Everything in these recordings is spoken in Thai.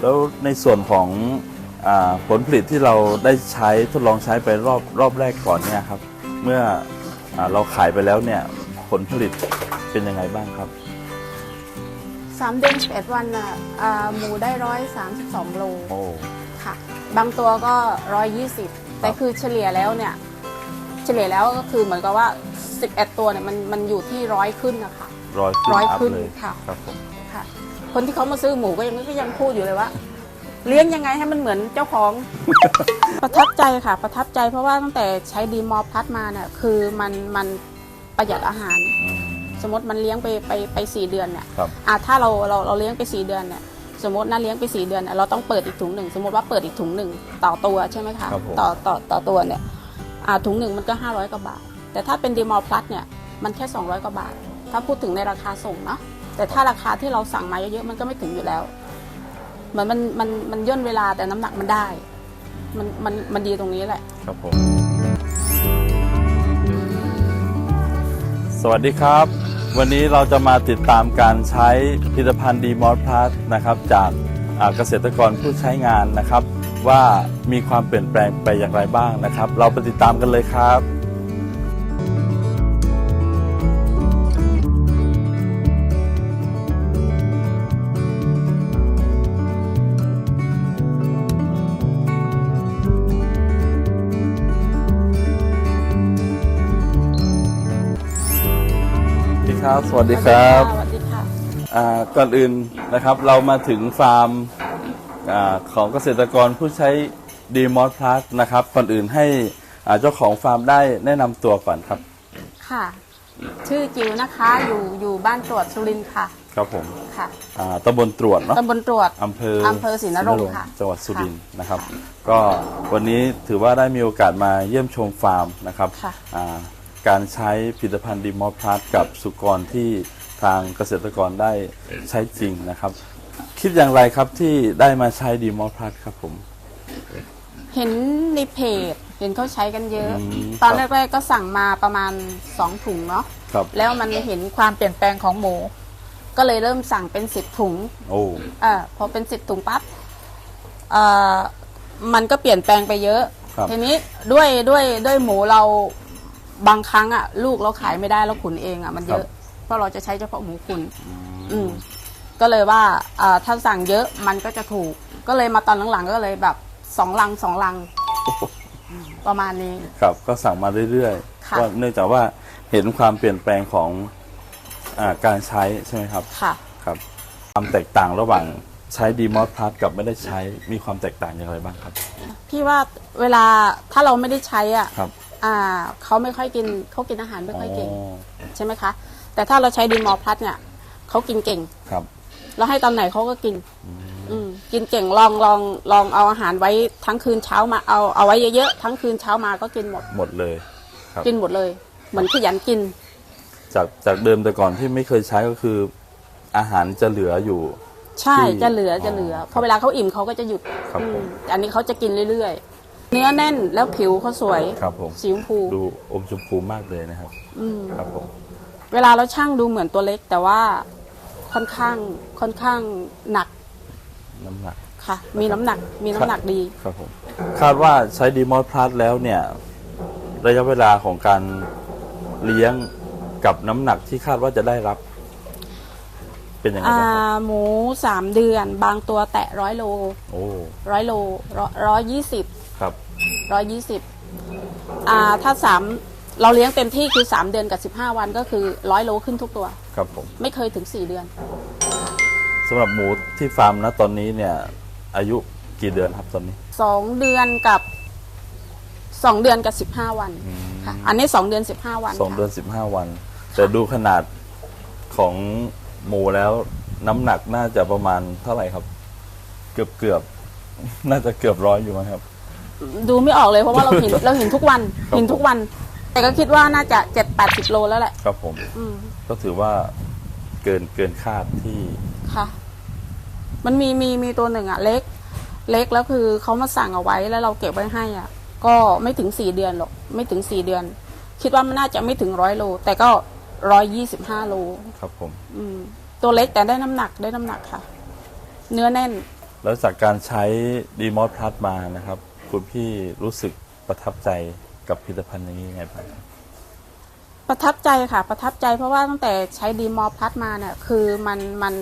แล้วในส่วนของอาผลผลิตที่เราได้ใช้ทดลองใช้ไปรอบรอบแรกก่อนเนี่ยครับ เมื่ออาเราขายไปแล้วเนี่ยผลผลิตเป็นยังไงบ้างครับสามเดือนสิบเอ็ดวันน่ะอ่าหมูได้ร้อยสามสิบสองโลโอ้ค่ะ บางตัวก็ร้อยยี่สิบแต่คือเฉลี่ยแล้วเนี่ย เฉลี่ยแล้วก็คือเหมือนกับว่าสิบเอ็ดตัวเนี่ยมันมันอยู่ที่ร้อยขึ้นนะคะร้อยขึ้นร้อยอัพขึ้นเลยค่ะครับผมค่ะ คนที่เขามาซื้อหมูก็ยังก็ยังพูดอยู่เลยว่าเลี้ยงยังไงให้มันเหมือนเจ้าของ ประทับใจค่ะ ประทับใจเพราะว่าตั้งแต่ใช้ดีมอพลัสมาเนี่ยคือมันมันประหยัดอาหารอืมสมมติมันเลี้ยงไปไปไปสี่เดือนเนี่ยครับอะถ้าเราเราเราเลี้ยงไปสี่เดือนเนี่ยสมมติน่าเลี้ยงไปสี่เดือนเนี่ยเราต้องเปิดอีกถุงหนึ่งสมมติว่าเปิดอีกถุงหนึ่งต่อตัวใช่ไหมคะครับผม ต่อต่อต่อตัวเนี่ยอ่าถุงหนึ่งมันก็ 500กว่าบาท แต่ถ้าเป็นดีมอลพลัสเนี่ยมันแค่ 200กว่าบาท ถ้าพูดถึงในราคาส่งเนาะ แต่ถ้าราคาที่เราสั่งมาเยอะๆมันก็ไม่ถึงอยู่แล้ว เหมือนมันมันมันย่นเวลาแต่น้ำหนักมันได้ มันมันมันดีตรงนี้แหละ ครับผม สวัสดีครับ วันนี้เราจะมาติดตามการใช้ผลิตภัณฑ์ดีมอสพลัสนะครับ จากอ่าเกษตรกรผู้ใช้งานนะครับ ว่ามีความเปลี่ยนแปลงไปอย่างไรบ้างนะครับ เราไปติดตามกันเลยครับ ครับ สวัสดีครับ สวัสดีค่ะอ่าก่อนอื่นนะครับเรามาถึงฟาร์มอาของเกษตรกรผู้ใช้ดีมอสพลัสนะครับก่อนอื่นให้อ่าเจ้าของฟาร์มได้แนะนำตัวก่อนครับ ค่ะ ชื่อจิวนะคะ อยู่อยู่บ้านตรวจสุรินทร์ค่ะ ครับผมค่ะอ่าตำบลตรวจเนาะตำบลตรวจ อำเภออำเภอศรีนรงค์ค่ะจังหวัดสุรินทร์ค่ะนะครับ ก็วันนี้ถือว่าได้มีโอกาสมาเยี่ยมชมฟาร์มนะครับค่ะ อ่า การใช้ผลิตภัณฑ์ดีมอสพลัสกับสุกรที่ทางเกษตรกรได้ใช้จริงนะครับ คิดอย่างไรครับที่ได้มาใช้ดีมอสพลัสครับผม เห็นในเพจเห็นเขาใช้กันเยอะ อืมตอนครับแรกๆก็สั่งมาประมาณ2ถุงเนาะครับ แล้วมันเห็นความเปลี่ยนแปลงของหมู ก็เลยเริ่มสั่งเป็น10ถุง โอ้ เออพอเป็น10ถุงปั๊บเอ่อมันก็เปลี่ยนแปลงไปเยอะ ครับทีนี้ด้วยด้วยด้วยหมูเรา บางครั้งอะลูกเราขายไม่ได้เราขุนเองอะมันเยอะ เพราะเราจะใช้เฉพาะหมูขุนอืมก็เลยว่าอ่าถ้าสั่งเยอะมันก็จะถูก ก็เลยมาตอนหลังๆก็เลยแบบสองลังสองลัง ประมาณนี้ ครับก็สั่งมาเรื่อยๆค่ะก็เนื่องจากว่าเห็นความเปลี่ยนแปลงของอาการใช้ใช่ไหมครับค่ะครับ ความแตกต่างระหว่างใช้ดีมอสพลัสกับไม่ได้ใช้มีความแตกต่างอย่างไรบ้างครับ พี่ว่าเวลาถ้าเราไม่ได้ใช้อะครับ อ่าเขาไม่ค่อยกินเขากินอาหารไม่ค่อยเก่งอ๋อใช่ไหมคะแต่ถ้าเราใช้ดีมอลพลัสเนี่ยเขากินเก่งครับเราให้ตอนไหนเขาก็กิน อืมกินเก่งลองลองลองเอาอาหารไว้ทั้งคืนเช้ามาเอาเอาไว้เยอะๆทั้งคืนเช้ามาก็กินหมดหมดเลยครับกินหมดเลย เหมือนขยันกิน จากจากเดิมแต่ก่อนที่ไม่เคยใช้ก็คือ อาหารจะเหลืออยู่ ใช่ที่จะเหลือจะเหลืออ๋อพอเวลาเขาอิ่มเขาก็จะหยุดครับอืมผมแต่อันนี้เขาจะกินเรื่อยๆ เนื้อแน่นแล้วผิวเขาสวยครับผม สีชมพูดูอมชมพูมากเลยนะครับ อืมครับผม เวลาเราช่างดูเหมือนตัวเล็ก แต่ว่าค่อนข้างค่อนข้างหนักน้ำหนัก ค่ะ มีน้ำหนักมีน้ำหนักดี ครับผม คาดว่าใช้ดีมอสพลัสแล้วเนี่ย ระยะเวลาของการเลี้ยงกับน้ำหนักที่คาดว่าจะได้รับ เป็นยังไงอ่าบ้างครับหมูสามเดือน บางตัวแตะร้อยโลโอ้ร้อยโลร้อยยี่สิบค รับร้อยยี่สิบอ่าถ้าสามเราเลี้ยงเต็มที่คือสามเดือนกับสิบห้าวันก็คือร้อยโลขึ้นทุกตัว ครับผม ไม่เคยถึงสี่เดือนสำหรับหมูที่ฟาร์มนะตอนนี้เนี่ย อายุกี่เดือนครับตอนนี้สองเดือนกับสองเดือนกับสิบห้าวันค่ะอันนี้สองเดือนสิบห้าวันสองค่ะเดือนสิบห้าวัน แต่ดูขนาดของหมูแล้วน้ำหนักน่าจะประมาณเท่าไหร่ครับ เกือบเกือบน่าจะเกือบร้อยอยู่มั้งครับ ดูไม่ออกเลยเพราะว่าเราเห็นเราเห็นทุกวันครับ เห็นทุกวัน แต่ก็คิดว่าน่าจะเจ็ดแปดสิบโลแล้วแหละ ครับผม อืมก็ถือว่าเกินเกินคาดที่ค่ะ มันมีมีมีตัวหนึ่งอะเล็ก เล็กแล้วคือเขามาสั่งเอาไว้แล้วเราเก็บไว้ให้อะ ก็ไม่ถึงสี่เดือนหรอกไม่ถึงสี่เดือน คิดว่ามันน่าจะไม่ถึงร้อยโล แต่ก็ร้อยยี่สิบห้าโล ครับผม อืม ตัวเล็กแต่ได้น้ำหนักได้น้ำหนักค่ะ เนื้อแน่น แล้วจากการใช้ดีมอสพลัสมานะครับ คุณพี่รู้สึกประทับใจกับผลิตภัณฑ์อย่างนี้ยังไงบ้างครับประทับใจค่ะ ประทับใจเพราะว่าตั้งแต่ใช้ดีมอลพัดมาเนี่ยคือมันมัน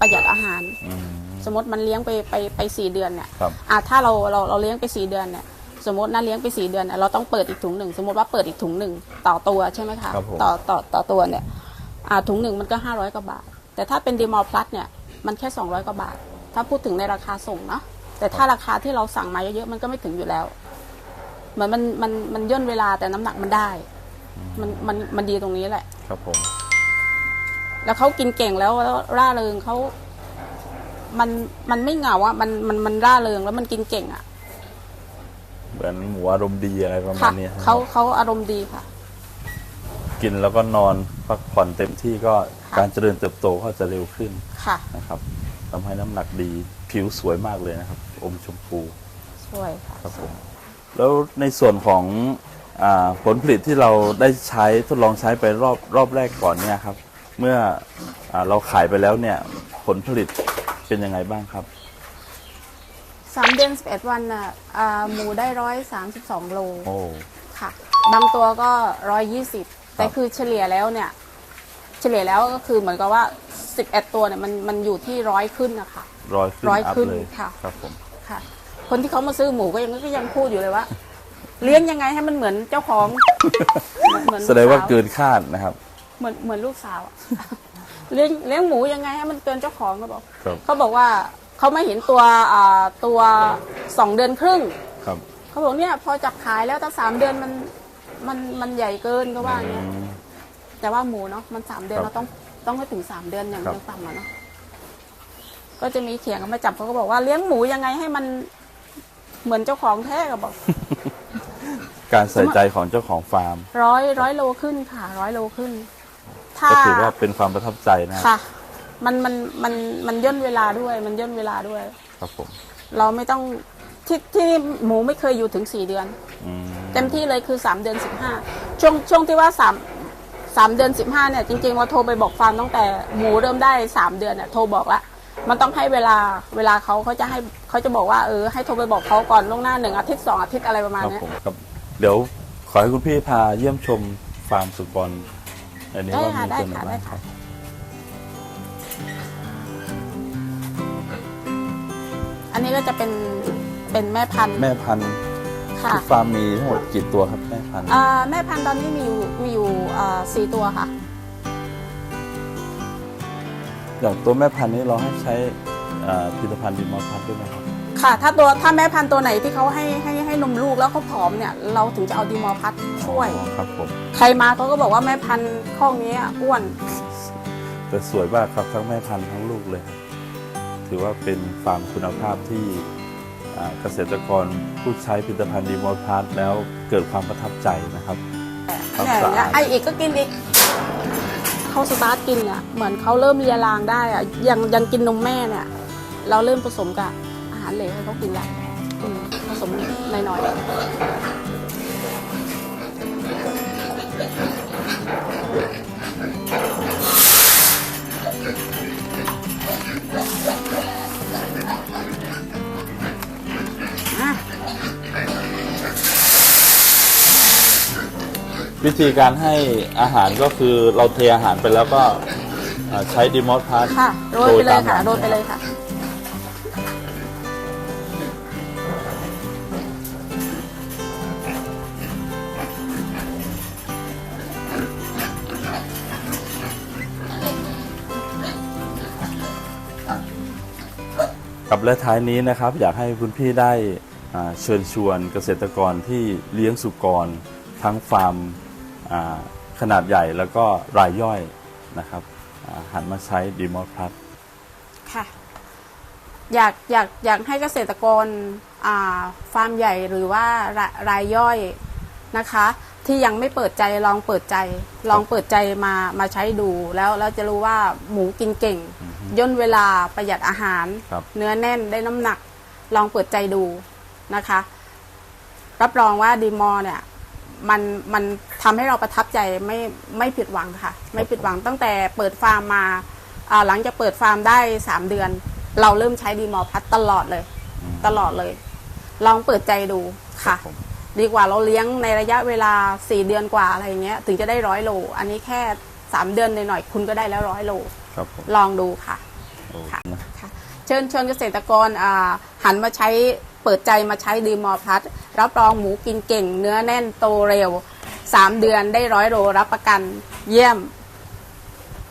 ประหยัดอาหาร อืม สมมติมันเลี้ยงไปไปไปสี่เดือนเนี่ยครับ อะถ้าเราเราเราเลี้ยงไปสี่เดือนเนี่ยสมมติน่าเลี้ยงไปสี่เดือนเนี่ยเราต้องเปิดอีกถุงหนึ่งสมมติว่าเปิดอีกถุงหนึ่งต่อตัวใช่ไหมคะครับผม ต่อต่อต่อตัวเนี่ยอ่าถุงหนึ่งมันก็ห้าร้อยกว่าบาท แต่ถ้าเป็นดีมอลพลัสเนี่ยมันแค่สองร้อยกว่าบาท ถ้าพูดถึงในราคาส่งเนาะ แต่ถ้าราคาที่เราสั่งมาเยอะๆมันก็ไม่ถึงอยู่แล้ว เหมือนมันมันมันย่นเวลาแต่น้ำหนักมันได้ มันมันมันดีตรงนี้แหละ ครับผม แล้วเขากินเก่งแล้วแล้วร่าเริงเขามันมันไม่เหงาอะมันมันมันร่าเริงแล้วมันกินเก่งอะเหมือนหมูอารมณ์ดีอะไรประมาค่ะณนี้เขาเขาอารมณ์ดีค่ะ กินแล้วก็นอนพักผ่อนเต็มที่ก็ค่ะการเจริญเติบโตก็จะเร็วขึ้นค่ะ นะครับ ทำให้น้ำหนักดี ผิวสวยมากเลยนะครับ อมชมพูช่วยค่ะครับผมแล้วในส่วนของอาผลผลิตที่เราได้ใช้ทดลองใช้ไปรอบรอบแรกก่อนเนี่ยครับ เมื่ออาเราขายไปแล้วเนี่ยผลผลิตเป็นยังไงบ้างครับ สามเดือนสิบเอ็ดวันน่ะอ่าหมูได้ร้อยสามสิบสองโลโอ้ ค่ะ บางตัวก็ร้อยยี่สิบแต่คือเฉลี่ยแล้วเนี่ย เฉลี่ยแล้วก็คือเหมือนกับว่าสิบเอ็ดตัวเนี่ยมันมันอยู่ที่ร้อยขึ้นนะคะ ร้อยขึ้นร้อยอัพขึ้นเลยค่ะ ครับผม ค่ะ คนที่เขามาซื้อหมูก็ยังก็ยังพูดอยู่เลยว่า เลี้ยงยังไงให้มันเหมือนเจ้าของ เหมือนแสดงว่าลูสเกินคาดนะครับ เหมือนเหมือนลูกสาวอะ เลี้ยงเลี้ยงหมูยังไงให้มันเกินเจ้าของก็บอกครับ เขาบอกว่าเขาไม่เห็นตัวอ่าตัวสองเดือนครึ่ง ครับ เขาบอกเนี่ยพอจับขายแล้วตั้งสามเดือนมันมันมันใหญ่เกินก็ว่าอย่างอืเงี้ยม แต่ว่าหมูเนาะมันสามเดือนครับ เราต้องต้องให้ถึงสามเดือนอย่างครับเดียวต่ำอะเนาะก็จะมีเถียงกันมาจับเขาก็บอกว่าเลี้ยงหมูยังไงให้มันเหมือนเจ้าของแท้ก็บอก การใส่ใจของเจ้าของฟาร์ม ร้อยร้อยโลขึ้นค่ะ ร้อยโลขึ้น ถ้าก็ถือว่าเป็นความประทับใจนะครับค่ะ มันมันมันมันย่นเวลาด้วย มันย่นเวลาด้วย ครับผมเราไม่ต้องที่ที่หมูไม่เคยอยู่ถึงสี่เดือน อืมเต็มที่เลยคือสามเดือนสิบห้าช่วงช่วงที่ว่าสาม สามเดือนสิบห้าเนี่ยจริงๆเราโทรไปบอกฟาร์มตั้งแต่หมูเริ่มได้สามเดือนเนี่ยโทรบอกละมันต้องให้เวลาเวลาเขาเขาจะให้เขาจะบอกว่าเออให้โทรไปบอกเขาก่อนล่วงหน้าหนึ่งอาทิตย์สองอาทิตย์อะไรประมาณครับเนี้ยผมครับ เดี๋ยวขอให้คุณพี่พาเยี่ยมชมฟาร์มสุกรอันนี้ได้ว่าค่ะมีได้ตัวไหนค่ะบ้าได้งคค่ะรับ อันนี้ก็จะเป็นเป็นแม่พันธุ์แม่พันธุ์ ค่ะ ที่ฟาร์มมีทั้งหมดกี่ตัวครับแม่พันธุ์อ่าแม่พันธุ์ตอนนี้มีอยู่มีอยู่อ่าสี่ตัวค่ะ อย่างตัวแม่พันธุ์นี้เราให้ใช้อ่าผลิตภัณฑ์ดีมอลพัทด้วยไหมครับค่ะ ถ้าตัวถ้าแม่พันธุ์ตัวไหนที่เขาให้ให้ให้นมลูกแล้วเขาผอมเนี่ย เราถึงจะเอาดีมอร์พัทช่วย อ๋อครับผมใครมาเขาก็บอกว่าแม่พันธุ์ข้องนี้อ้วน แต่สวยมากครับทั้งแม่พันธุ์ทั้งลูกเลยครับถือว่าเป็นฟาร์มคุณภาพที่อ่า เกษตรกรผู้ใช้ผลิตภัณฑ์ดีมอลพัทแล้วเกิดความประทับใจนะครับครับเนี่ยสะอาดเนี่ยไออีกก็กินอีกเขาสตาร์ทกินเนี่ยเหมือนเขาเริ่มเลียรางได้อะยังยังกินนมแม่เนี่ย เราเริ่มผสมกับอาหารเหลวให้เขากินละอืมผสมหน่อยๆ วิธีการให้อาหารก็คือเราเทอาหารไปแล้วก็อ่าใช้ดีมอสพาร์ทค่ะโรยไปเลยค่ะตามหโรยไปเลยค่ะ กับและท้ายนี้นะครับ อยากให้คุณพี่ได้อ่าเชิญชวนเกษตรกรที่เลี้ยงสุกร ทั้งฟาร์มอ่า ขนาดใหญ่แล้วก็รายย่อยนะครับอ่าหันมาใช้ดีมอสพาร์ทค่ะอยากอยากอยากให้เกษตรกรอ่าฟาร์มใหญ่หรือว่ารารายย่อยนะคะ ที่ยังไม่เปิดใจลองเปิดใจ ลองเปิดใจมามาใช้ดู แล้วแล้วจะรู้ว่าหมูกินเก่ง ย่นเวลาประหยัดอาหารครับเนื้อแน่นได้น้ำหนัก ลองเปิดใจดูนะคะ รับรองว่าดีมอร์เนี่ย มันมันทำให้เราประทับใจไม่ไม่ผิดหวังค่ะ ไม่ผิดหวังตั้งแต่เปิดฟาร์มมาอ่าหลังจากเปิดฟาร์มได้สามเดือน เราเริ่มใช้ดีมอร์พัทตลอดเลย อืม ตลอดเลย ลองเปิดใจดูค่ะผมดีกว่าเราเลี้ยงในระยะเวลา 4 เดือนกว่าอะไรอย่างเงี้ยถึงจะได้ร้อยโล อันนี้แค่ 3 เดือนหน่อยๆคุณก็ได้แล้วร้อยโล ครับผมลองดูค่ะ โอ้ค่ะ นะ ค่ะเชิญชวนเกษตรกรอ่าหันมาใช้เปิดใจมาใช้ดีมอร์พลัส รับรองหมูกินเก่ง เนื้อแน่นโตเร็ว 3 เดือนได้ร้อยโลรับประกันเยี่ยม